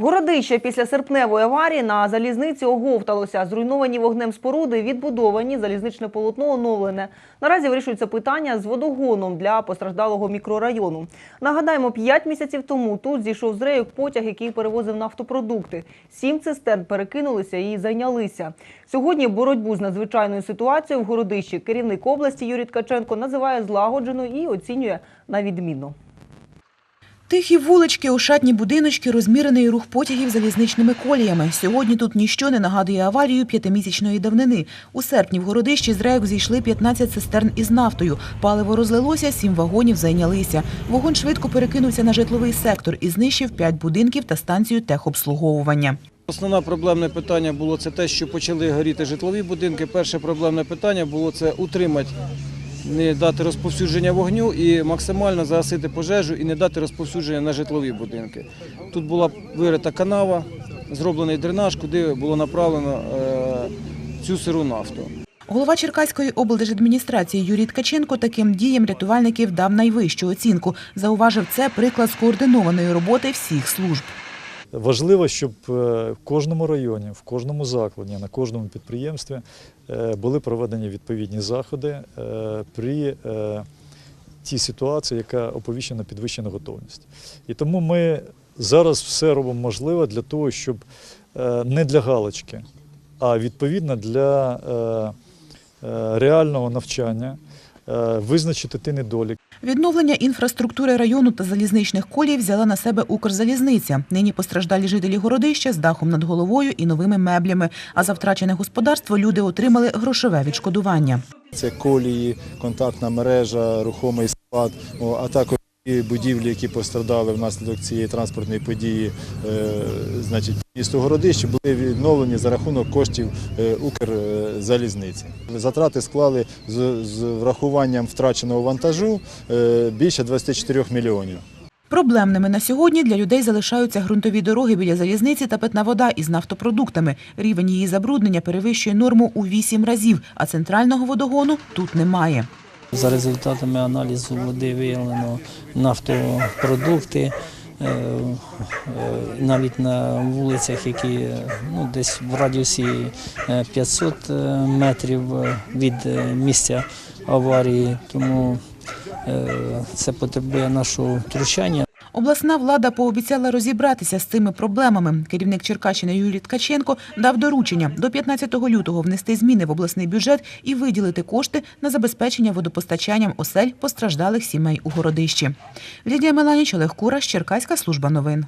Городище після серпневої аварії на залізниці оговталося. Зруйновані вогнем споруди, відбудовані, залізничне полотно оновлене. Наразі вирішується питання з водогоном для постраждалого мікрорайону. Нагадаємо, п'ять місяців тому тут зійшов з рейок потяг, який перевозив нафтопродукти. Сім цистерн перекинулися і зайнялися. Сьогодні боротьбу з надзвичайною ситуацією в Городищі керівник області Юрій Ткаченко називає злагодженою і оцінює на відмінно. Тихі вулички, ошатні будиночки, розмірений рух потягів залізничними коліями. Сьогодні тут ніщо не нагадує аварію п'ятимісячної давнини. У серпні в городищі з рейок зійшли 15 цистерн із нафтою. Паливо розлилося, сім вагонів зайнялися. Вогонь швидко перекинувся на житловий сектор і знищив п'ять будинків та станцію техобслуговування. Основне проблемне питання було це те, що почали горіти житлові будинки. Перше проблемне питання було це утримати, не дати розповсюдження вогню і максимально загасити пожежу і не дати розповсюдження на житлові будинки. Тут була вирита канава, зроблений дренаж, куди було направлено е, цю сиру нафту. Голова Черкаської облдержадміністрації Юрій Ткаченко таким діям рятувальників дав найвищу оцінку. Зауважив, це приклад скоординованої роботи всіх служб. Важливо, щоб е, в кожному районі, в кожному закладі, на кожному підприємстві е, були проведені відповідні заходи е, при тій ситуації, яка оповіщена підвищена готовність. І тому ми зараз все робимо можливе для того, щоб не для галочки, а відповідно для реального навчання визначити ті недоліки. Відновлення інфраструктури району та залізничних колій взяла на себе Укрзалізниця. Нині постраждалі жителі городища з дахом над головою і новими меблями. А за втрачене господарство люди отримали грошове відшкодування. Це колії, контактна мережа, рухомий склад, а також будівлі, які постраждали внаслідок цієї транспортної події. Е, значить, місто Городище були відновлені за рахунок коштів е, Укрзалізниці. Затрати склали з, з врахуванням втраченого вантажу е, більше 24 мільйонів. Проблемними на сьогодні для людей залишаються ґрунтові дороги біля залізниці та питна вода із нафтопродуктами. Рівень її забруднення перевищує норму у вісім разів, а центрального водогону тут немає. За результатами аналізу води виявлено нафтопродукти. е, е, Навіть на вулицях, які ну, десь в радіусі е, 500 е, метрів від місця аварії, тому це потребує нашого втручання. Обласна влада пообіцяла розібратися з цими проблемами. Керівник Черкащини Юрій Ткаченко дав доручення до 15 лютого внести зміни в обласний бюджет і виділити кошти на забезпечення водопостачанням осель постраждалих сімей у городищі. Лідія Меланіч, Олег Кураш, Черкаська служба новин.